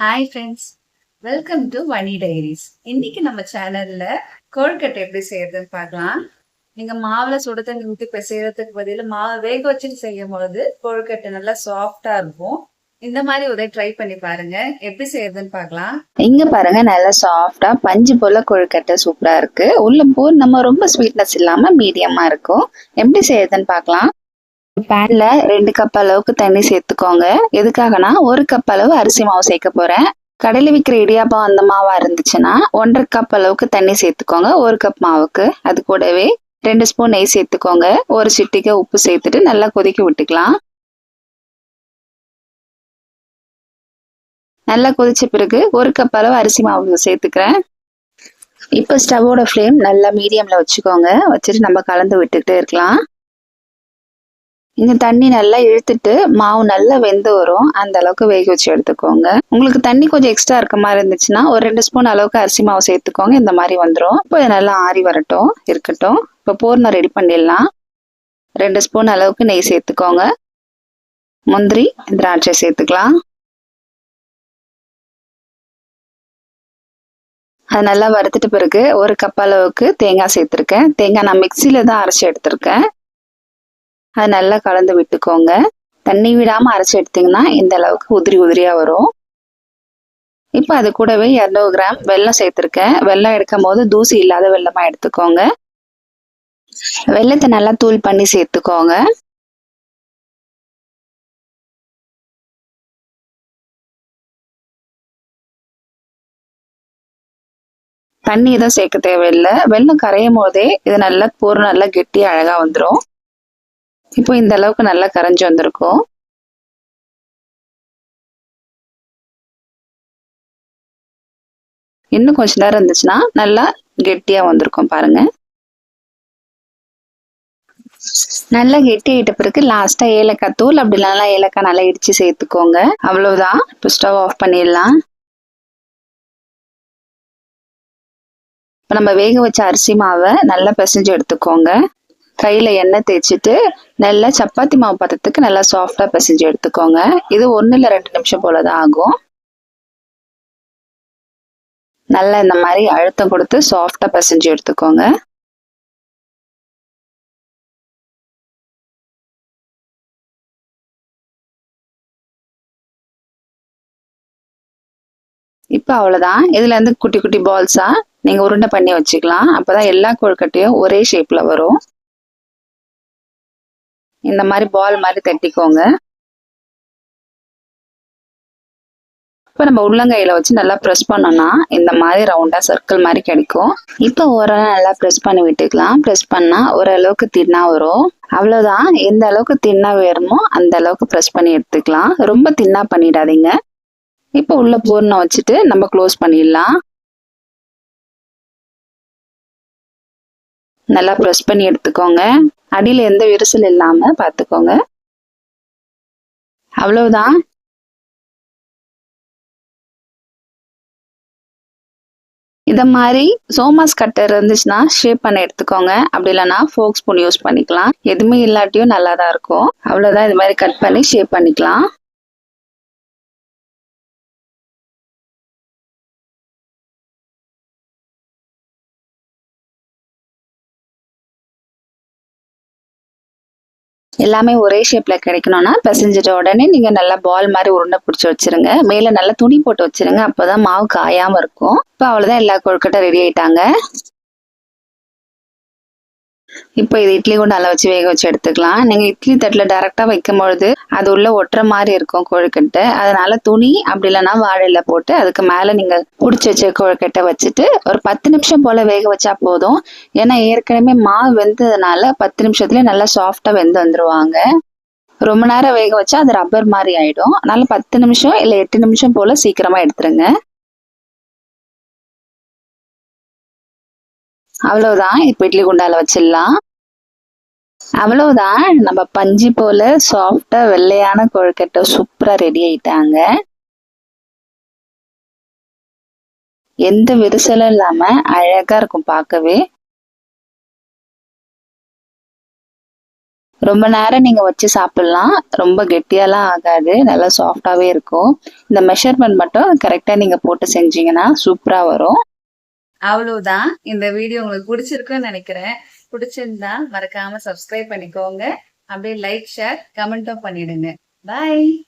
Hi friends welcome to Vani diaries இன்னைக்கு நம்ம சேனல்ல கொழுக்கட்டை எப்படி செய்யறதுன்னு பார்க்கலாம். நீங்க மாவுல சுட தண்ணி ஊற்றி பிசையறதுக்கு பதில் மாவை வேக வச்சு செய்யும் பொழுது கொழுக்கட்டை நல்லா சாஃப்டா இருக்கும். இந்த மாதிரி உதவி ட்ரை பண்ணி பாருங்க. எப்படி செய்யறதுன்னு பார்க்கலாம். இங்க பாருங்க நல்லா சாஃப்டா பஞ்சு போல கொழுக்கட்டை சூப்பரா இருக்கு. உள்ள போர் நம்ம ரொம்ப ஸ்வீட்னஸ் இல்லாம மீடியமா இருக்கும். எப்படி செய்யறதுன்னு பார்க்கலாம். பேன்ல ரெண்டு கப் அளவுக்கு தண்ணி சேர்த்துக்கோங்க. எதுக்காகனா ஒரு கப் அளவு அரிசி மாவு சேர்க்க போறேன். கடையில் விற்கிற இடியாப்பம் அந்த மாவா இருந்துச்சுன்னா ஒன்றரை கப் அளவுக்கு தண்ணி சேர்த்துக்கோங்க. ஒரு கப் மாவுக்கு. அது கூடவே ரெண்டு ஸ்பூன் நெய் சேர்த்துக்கோங்க. ஒரு சிட்டிக்கு உப்பு சேர்த்துட்டு நல்லா கொதிக்க விட்டுக்கலாம். நல்லா கொதிச்ச பிறகு ஒரு கப் அளவு அரிசி மாவு சேர்த்துக்கிறேன். இப்போ ஸ்டவோட ஃப்ளேம் நல்லா மீடியம்ல வச்சுக்கோங்க. வச்சுட்டு நம்ம கலந்து விட்டுக்கிட்டே இருக்கலாம். இந்த தண்ணி நல்லா இழுத்துட்டு மாவு நல்லா வெந்து வரும். அந்த அளவுக்கு வேக வச்சு எடுத்துக்கோங்க. உங்களுக்கு தண்ணி கொஞ்சம் எக்ஸ்ட்ரா இருக்க மாதிரி இருந்துச்சுன்னா ஒரு ரெண்டு ஸ்பூன் அளவுக்கு அரிசி மாவு சேர்த்துக்கோங்க. இந்த மாதிரி வந்துடும் இப்போ நல்லா ஆறி வரட்டும். இருக்கட்டும். இப்போ பூர்ணம் ரெடி பண்ணிடலாம். ரெண்டு ஸ்பூன் அளவுக்கு நெய் சேர்த்துக்கோங்க. முந்திரி திராட்சை சேர்த்துக்கலாம். அது நல்லா வறுத்துட்டு பிறகு ஒரு கப் அளவுக்கு தேங்காய் சேர்த்துருக்கேன். தேங்காய் நான் மிக்சியில் தான் அரைச்சி எடுத்திருக்கேன். அது நல்லா கலந்து விட்டுக்கோங்க. தண்ணி விடாம அரைச்சி எடுத்தீங்கன்னா இந்த அளவுக்கு உதிரி உதிரியா வரும். இப்போ அது கூடவே இரநூறு கிராம் வெள்ளம் சேர்த்துருக்கேன். வெள்ளம் எடுக்கும் போது தூசி இல்லாத வெல்லமா எடுத்துக்கோங்க. வெள்ளத்தை நல்லா தூள் பண்ணி சேர்த்துக்கோங்க. தண்ணி எதுவும் சேர்க்க தேவையில்லை. வெள்ளம் கரையும் போதே இது நல்லா பூர்ணம் நல்லா கெட்டி அழகா வந்துடும் இப்போ இந்த அளவுக்கு நல்லா கரைஞ்சி வந்திருக்கும். இன்னும் கொஞ்ச நேரம் இருந்துச்சுன்னா நல்லா கெட்டியா வந்திருக்கும் பாருங்க. நல்லா கெட்டி ஆயிட்ட பிறகு லாஸ்டா ஏலக்காய் தூள் அப்படி இல்லைனா ஏலக்காய் நல்லா இடிச்சு சேர்த்துக்கோங்க. அவ்வளவுதான். இப்போ ஸ்டவ் ஆஃப் பண்ணிடலாம். இப்போ நம்ம வேக வச்ச அரிசி மாவை நல்லா பிசைஞ்சு எடுத்துக்கோங்க. கையில் எண்ணெய் தேய்ச்சிட்டு நல்லா சப்பாத்தி மாவு பதத்துக்கு நல்லா சாஃப்டாக பிசைஞ்சு எடுத்துக்கோங்க. இது ஒன்று இல்லை ரெண்டு நிமிஷம் போலதான் ஆகும். நல்லா இந்த மாதிரி அழுத்தம் கொடுத்து சாஃப்டாக பிசைஞ்சு எடுத்துக்கோங்க. இப்போ அவ்வளோதான் இதுல இருந்து குட்டி குட்டி பால்ஸாக நீங்கள் உருண்டை பண்ணி வச்சுக்கலாம். அப்போ தான் எல்லா கொழுக்கட்டையும் ஒரே ஷேப்பில் வரும். இந்த மாதிரி பால் மாதிரி தட்டிக்கோங்க இப்போ நம்ம உள்ளங்கையில வச்சு நல்லா ப்ரெஸ் பண்ணோம்னா இந்த மாதிரி ரவுண்டா சர்க்கிள் மாதிரி கிடைக்கும். இப்போ ஓரளவு நல்லா ப்ரெஸ் பண்ணி விட்டுக்கலாம். ப்ரெஸ் பண்ணா ஓரளவுக்கு தின்னா வரும். அவ்வளவுதான். எந்த அளவுக்கு தின்னா வேணுமோ அந்த அளவுக்கு ப்ரெஸ் பண்ணி எடுத்துக்கலாம். ரொம்ப தின்னா பண்ணிடாதீங்க. இப்போ உள்ள பூர்ணம் வச்சுட்டு நம்ம க்ளோஸ் பண்ணிடலாம். நல்லா ப்ரெஸ் பண்ணி எடுத்துக்கோங்க. அடியில் எந்த விரிசல் இல்லாமல் பார்த்துக்கோங்க. அவ்வளவுதான். இதை மாதிரி சோமாஸ் கட்டர் இருந்துச்சுன்னா ஷேப் பண்ண எடுத்துக்கோங்க. அப்படி இல்லைன்னா ஃபோக் ஸ்பூன் யூஸ் பண்ணிக்கலாம். எதுவுமே இல்லாட்டியும் நல்லா தான் இருக்கும். அவ்வளோதான் இது மாதிரி கட் பண்ணி ஷேப் பண்ணிக்கலாம். எல்லாமே ஒரே ஷேப்ல கிடைக்கணும்னா பிசைஞ்சிட்ட உடனே நீங்க நல்லா பால் மாதிரி உருண்டை பிடிச்சி வச்சிருங்க. மேல நல்லா துணி போட்டு வச்சிருங்க. அப்பதான் மாவு காயாம இருக்கும். இப்போ அவ்வளவுதான். எல்லா கொழுக்கட்டை ரெடி ஆயிட்டாங்க. இப்போ இது இட்லி குண்டால வச்சு வேக வச்சு எடுத்துக்கலாம். நீங்கள் இட்லி தட்டில் டேரெக்டாக வைக்கும் பொழுது அது உள்ள ஒட்டுற மாதிரி இருக்கும் கொழுக்கட்டை. அதனால துணி அப்படி இல்லைன்னா வாழையில போட்டு அதுக்கு மேலே நீங்கள் பிடிச்சி வச்ச கொழுக்கட்டை வச்சுட்டு ஒரு பத்து நிமிஷம் போல் வேக வச்சா போதும். ஏன்னா ஏற்கனவே மாவு வெந்ததுனால பத்து நிமிஷத்துலேயே நல்லா சாஃப்டாக வெந்து வந்துருவாங்க. ரொம்ப நேரம் வேக வச்சா அது ரப்பர் மாதிரி ஆயிடும். அதனால பத்து நிமிஷம் இல்லை எட்டு நிமிஷம் போல சீக்கிரமா எடுத்துருங்க. அவ்வளவுதான். இப்போ இட்லி குண்டால வச்சிடலாம். அவ்வளவுதான். நம்ம பஞ்சு போல சாஃப்டா வெள்ளையான கொழுக்கட்டை சூப்பரா ரெடி ஆயிட்டாங்க. எந்த விரிசலும் இல்லாம அழகா இருக்கும் பார்க்கவே. ரொம்ப நேரம் நீங்க வச்சு சாப்பிடலாம். ரொம்ப கெட்டியாலாம் ஆகாது. நல்லா சாஃப்டாவே இருக்கும். இந்த மெஷர்மெண்ட் மட்டும் கரெக்டா நீங்க போட்டு செஞ்சீங்கன்னா சூப்பரா வரும். அவ்வளவுதான். இந்த வீடியோ உங்களுக்கு பிடிச்சிருக்குன்னு நினைக்கிறேன். பிடிச்சிருந்தா மறக்காம சப்ஸ்கிரைப் பண்ணிக்கோங்க. அப்படியே லைக் ஷேர் கமெண்ட்டும் பண்ணிடுங்க. பாய்